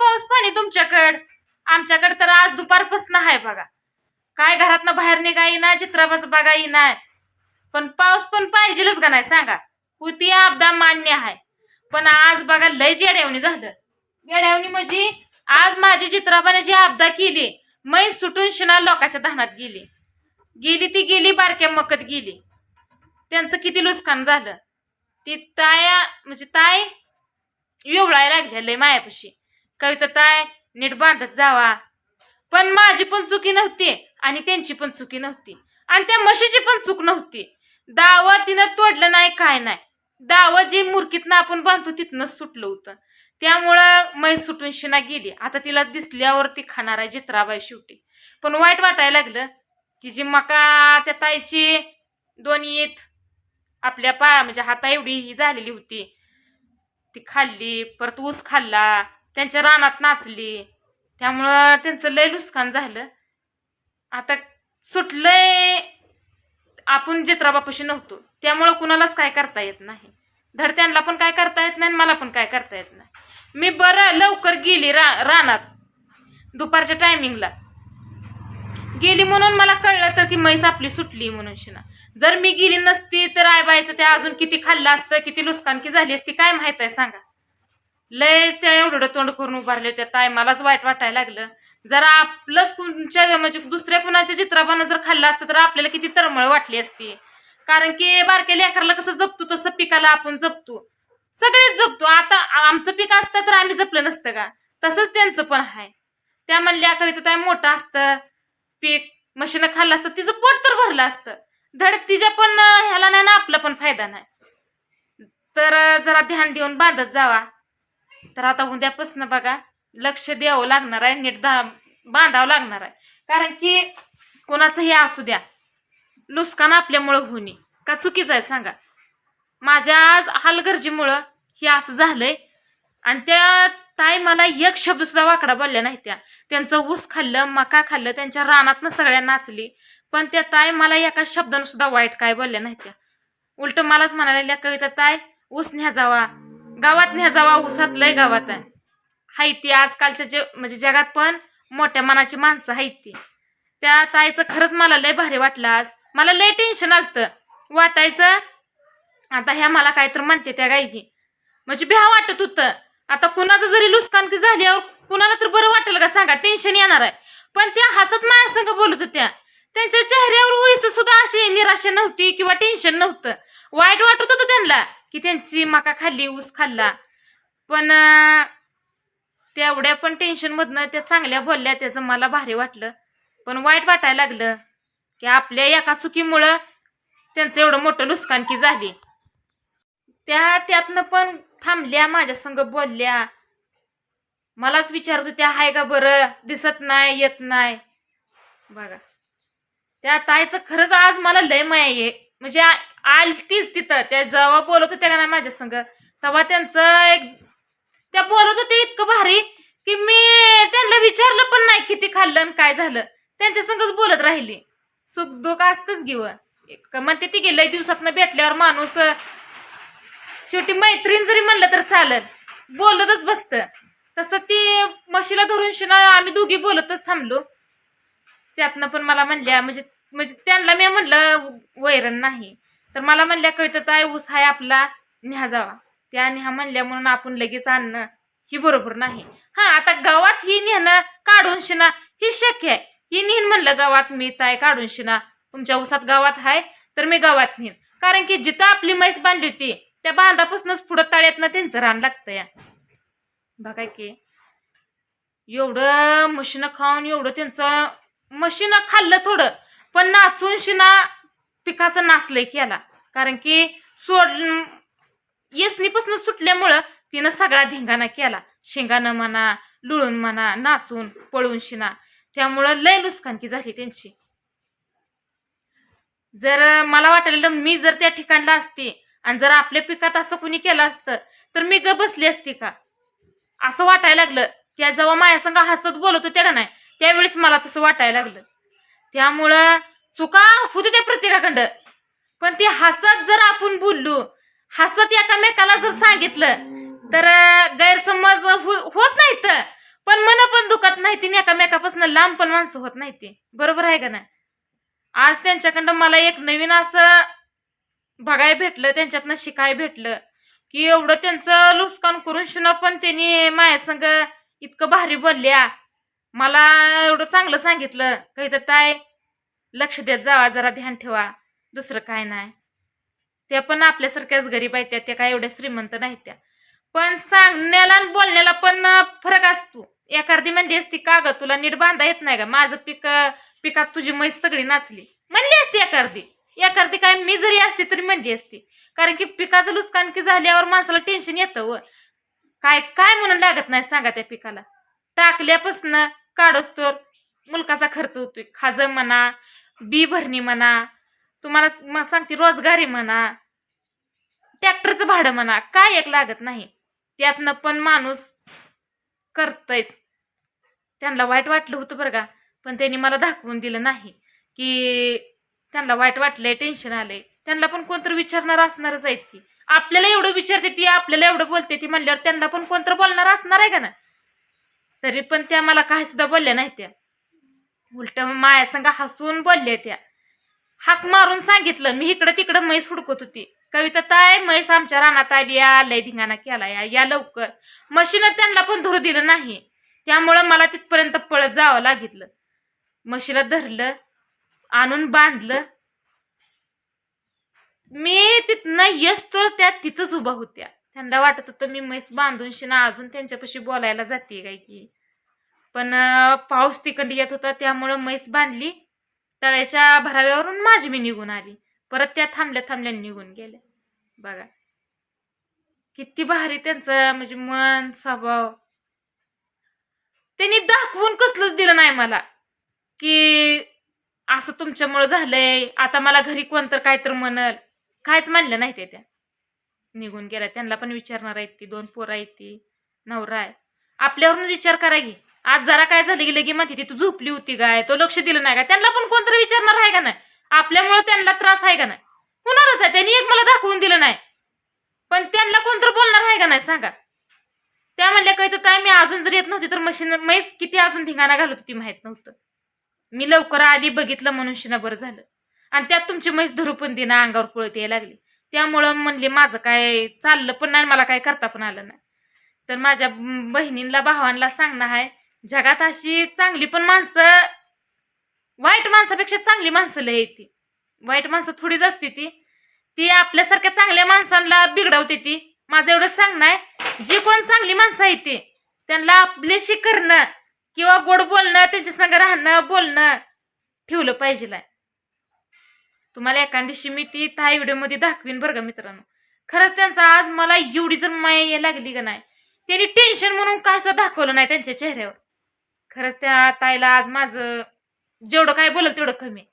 पाऊस पाणी तुमच्याकड. आमच्याकडे तर आज दुपारपासून आहे बघा. काय घरातनं बाहेर निघा ना चित्रापास बघाई नाही पण पाऊस पण पाहिजेलच का नाही सांगा? होती आपदा मान्य आहे. पण आज बघा लय जेड्यावणी झालं. जेड्यावणी म्हणजे आज माझी चित्राबाने जी आपदा केली मै सुटून शिना लोकांच्या धानात गेली. गेली ती गेली बारक्या मकत गेली. त्यांचं किती नुकसान झालं. ती ताया म्हणजे ताय एवढायला लागलेलं मायापाशी. कविता ताय नीट बांधत जावा. पण माझी पण चुकी नव्हती आणि त्यांची पण चुकी नव्हती. आणि त्या म्हशीची पण चूक नव्हती. दावा तिनं तोडलं नाही काय नाही. दावा जी मुरकीतनं आपण बांधतो तिथनंच सुटलं होतं. त्यामुळं मै सुटून शिना गेली. आता तिला दिसल्यावर ती खाणार आहे जित्राबाई शेवटी. पण वाईट वाटायला लागलं. तिची मका त्या ताईची दोन्ही येत आपल्या पा म्हणजे हाता एवढी ही झालेली होती. ती खाल्ली परत ऊस खाल्ला. त्यांच्या रानात नाचली. त्यामुळं त्यांचं लय नुकसान झालं. आता सुटलंय आपण जत्राबापाशी नव्हतो. त्यामुळं कुणालाच काय करता येत नाही. धड त्यांना पण काय करता येत नाही आणि मला पण काय करता येत नाही. मी बरं लवकर गेली रा रानात. दुपारच्या टायमिंगला गेली म्हणून मला कळलं तर की म्हैस आपली सुटली म्हणून शिना. जर मी गेली नसती तर आयबायचं ते अजून किती खाल्लं असतं किती नुकसानकी झाली असती काय माहीत आहे सांगा. लय त्या एवढं तोंड करून उभारले त्या ताय मलाच वाईट वाटायला लागलं. जर आपलंच कुणच्या म्हणजे दुसऱ्या कुणाच्या चित्रापानं जर खाल्लं असतं तर आपल्याला किती तरमळ वाटली असती. कारण की बारक्या लेकराला कसं जपतो तसं पिकाला आपण जपतो. सगळेच जपतो. आता आमचं पीक असतं तर आम्ही जपलं नसतं का? तसंच त्यांचं पण आहे. त्या म्हणल्या कविता काय मोठं असतं. पीक मशीनं खाल्लं असतं तिचं पोट तर भरलं असतं. धड तिच्या पण ह्याला नाही ना आपला पण फायदा नाही. तर जरा ध्यान देऊन बांधत जावा. तर आता उद्यापासून बघा लक्ष द्यावं लागणार आहे नीट दा बांधावं लागणार आहे. कारण की कोणाचंही असू द्या नुकसान आपल्यामुळं होणे का चुकीचं आहे सांगा. माझ्या आज हलगर्जीमुळं हे असं झालंय. आणि त्या ताई मला एक शब्द सुद्धा वाकडा बोलल्या नाही त्या. त्यांचं ऊस खाल्लं मका खाल्लं त्यांच्या रानातनं सगळ्या नाचली. पण त्या ताई मला एका शब्दानं सुद्धा वाईट काय बोलल्या नाही त्या. उलट मलाच म्हणालेल्या कविता ताई ऊस न्या जावा. गावात न्या जावा उसात लय गावात आहे. हाय ती आजकालच्या जे म्हणजे जगात पण मोठ्या मनाची माणसं आहेत ती त्या ताईचं खरंच मला लय भारी वाटलं आज. मला लय टेन्शन आलं वाटायचं आता ह्या मला काय तर म्हणते त्या गायकी म्हणजे भ्या वाटत होतं. आता कुणाचं जरी नुकसान की झाल्यावर कुणाला तर बरं वाटेल का सांगा? टेन्शन येणार आहे. पण त्या हसत माया संग बोलत होत्या. त्यांच्या चेहऱ्यावर उईस सुद्धा अशी निराशा नव्हती किंवा टेन्शन नव्हतं. वाईट वाटत होतं त्यांना. की त्यांची मका खाल्ली ऊस खाल्ला. पण तेवढ्या पण टेन्शनमधनं त्या चांगल्या बोलल्या त्याचं मला भारी वाटलं. पण वाईट वाटायला लागलं की आपल्या एका चुकीमुळं त्यांचं एवढं मोठं नुकसानकी झाली. त्या त्यातनं पण थांबल्या माझ्या संग बोलल्या. मलाच विचारत होत्या हाय का बरं? दिसत नाही येत नाही. बघा. त्या ताईचं खरंच आज मला लय माया आहे म्हणजे आलतीच तिथं. त्या जेव्हा बोलत होत्या का ना माझ्या संग तेव्हा त्यांचं एक त्या बोलत होते इतकं भारी की मी त्यांना विचारलं पण नाही किती खाल्लं आणि काय झालं. त्यांच्या संगच बोलत राहिली. सुख दुःख असतंच घेऊ म्हणते ती गेल्या दिवसातनं भेटल्यावर माणूस शेवटी मैत्रीण जरी म्हणलं तर चालत बोलतच बसतं. तसं ती म्हशीला धरून शिना आम्ही दोघी बोलतच थांबलो. त्यातनं पण मला म्हणल्या म्हणजे म्हणजे त्यांना मी म्हणलं वैरण नाही. तर मला म्हणल्या कविता काय ऊस हाय आपला न्या जावा. त्या न्या म्हणल्या म्हणून आपण लगेच आणणं ही बरोबर नाही. हा आता गावात ही नेणं काढून शिना ही शक्य आहे. ही नेहन म्हणलं गावात मी ताय काढून शिना तुमच्या ऊसात गावात आहे तर मी गावात नेन कारण की जिथं आपली म्हैस बांधली होती त्या बांधापासूनच पुढं तळ्यातनं त्यांचं रान लागतं या. बघा की एवढं मशीनं खाऊन एवढं त्यांचं म्हशीनं खाल्लं थोडं पण नाचून शिना पिकाचं नाचलंय याला. कारण की सोड येसनीपासून सुटल्यामुळं तिनं सगळा धिंगाणा केला. शेंगानं म्हणा लुळून म्हणा नाचून पळून शिना. त्यामुळं लय नुकसानकी झाली त्यांची. जर मला वाटलेलं मी जर त्या ठिकाणला असते आणि जर आपल्या पिकात असं कुणी केलं असतं तर मी ग बसली असते का? असं वाटायला लागलं. त्या जेव्हा माझ्यासंग हसत बोलत होत्या का नाही त्यावेळेस मला तसं वाटायला लागलं. त्यामुळं चुका होते त्या प्रत्येकाकडं. पण ते हसत जर आपण बोललो हसत एकामेकाला जर सांगितलं तर गैरसमज हो, होत नाही तर पण मन पण दुखत नाही तीन एकामेकापासून लांब पण माणसं होत नाही ते. बरोबर आहे का नाही? आज त्यांच्याकडं मला एक नवीन असं बघायला भेटलं त्यांच्यातनं शिकाय भेटलं की एवढं त्यांचं नुकसान करून शुना पण त्यांनी माझ्यासंग इतकं भारी बोलल्या. मला एवढं चांगलं सांगितलं. काही तर ताय लक्ष देत जावा जरा ध्यान ठेवा. दुसरं काय नाही. त्या पण आपल्यासारख्याच गरीब आहेत त्या त्या काय एवढ्या श्रीमंत नाहीत त्या. पण सांगण्याला आणि बोलण्याला पण फरक असतो. एखादी म्हणजे असती का ग तुला नीट बांधा येत नाही का? माझं पीक पिकात तुझी म्हैस सगळी नाचली. म्हणली असती एखादी एखादी काय मी जरी असती तरी म्हणली असती. कारण की पिकाचं नुकसान की झाल्यावर माणसाला टेन्शन येतं व. काय काय म्हणून लागत नाही सांगा त्या पिकाला. टाकल्यापासनं काढोस्तोर मुलकाचा खर्च होतोय. खाजं म्हणा बी भरणी म्हणा तुम्हाला मग सांगते रोजगारी म्हणा ट्रॅक्टरचं भाडं म्हणा काय एक लागत नाही. त्यातनं पण माणूस करतय त्यांना वाईट वाटलं होतं बरं का पण त्यांनी मला दाखवून दिलं नाही की त्यांना वाईट वाटलंय टेन्शन आलंय. त्यांना पण कोणतरी विचारणार असणारच आहेत की. आपल्याला एवढं विचारते ती आपल्याला एवढं बोलते ती म्हणल्यावर त्यांना पण कोणतरी बोलणार असणार आहे का ना? तरी पण त्या मला काही सुद्धा बोलल्या नाही त्या. उलट माया संग हसून बोलल्या त्या. हाक मारून सांगितलं. मी इकडं तिकडं म्हैस हुडकत होती. कविता ताय म्हैस आमच्या रानात आली या लय धिंगाणा केला या या लवकर. मशीनं त्यांना पण धरू दिलं नाही. त्यामुळं मला तिथपर्यंत पळत जावं लागितलं. म्हशीला धरलं आणून बांधलं. मी तिथनं येसतो त्या तिथंच उभा होत्या. त्यांना वाटत होतं मी म्हैस बांधून शिना अजून त्यांच्यापाशी बोलायला जाते काय की. पण पाऊस तिकडं येत होता त्यामुळं म्हैस बांधली. तळ्याच्या भराव्यावरून माझी मी निघून आली. परत त्या थांबल्या थांबल्या निघून गेल्या. बघा. किती भारी त्यांचं म्हणजे मन स्वभाव. त्यांनी दाखवून कसलंच दिलं नाही मला. की असं तुमच्यामुळं झालंय. आता मला घरी कोणतर काय तर म्हणल. कायच मानलं नाही ते त्या. निघून गेल्या. त्यांना पण विचारणार आहेत ती. दोन पोरं आहेत ती. नवरा आहे. आपल्यावरूनच विचार करा की. आज जरा काय झालं की लगी म्हणते ती तू झोपली होती काय? तो लक्ष दिलं नाही का त्यांना पण कोणतरी विचारणार आहे का नाही? आपल्यामुळं त्यांना त्रास आहे का नाही? होणारच आहे? त्यांनी एक मला दाखवून दिलं नाही. पण त्यांना कोणतरी बोलणार आहे का नाही सांगा. त्या म्हणल्या काही तर काय मी अजून जर येत नव्हती तर मशीन म्हैस किती अजून ठिकाणा घालत होती माहीत नव्हतं. मी लवकर आली बघितलं म्हणून शिना बरं झालं. आणि त्यात तुमची म्हैस धरू पण दिना अंगावर पळत यायला लागली. त्यामुळं म्हणले माझं काय चाललं पण नाही मला काय करता पण आलं नाही. तर माझ्या बहिणींना भावांना सांगणं आहे जगात अशी चांगली पण माणसं वाईट माणसापेक्षा चांगली माणसं लय ती. वाईट माणसं थोडीच असते ती. ती आपल्यासारख्या चांगल्या माणसांना बिघडवते ती. माझं एवढं सांगणं आहे जी कोण चांगली माणसं आहे ती त्यांना आपल्याशी करणं किंवा गोड बोलणं त्यांच्या संग राहणं बोलणं ठेवलं पाहिजे तुम्हाला एखाद दिवशी मी ती त्या व्हिडिओमध्ये दाखवीन बरं का मित्रांनो. खरंच त्यांचा आज मला एवढी जर माया लागली का नाही त्यांनी टेन्शन म्हणून काय सुद्धा दाखवलं नाही त्यांच्या चेहऱ्यावर? खरंच त्या ताईला आज माझं जेवढं काय बोलल तेवढं कमी.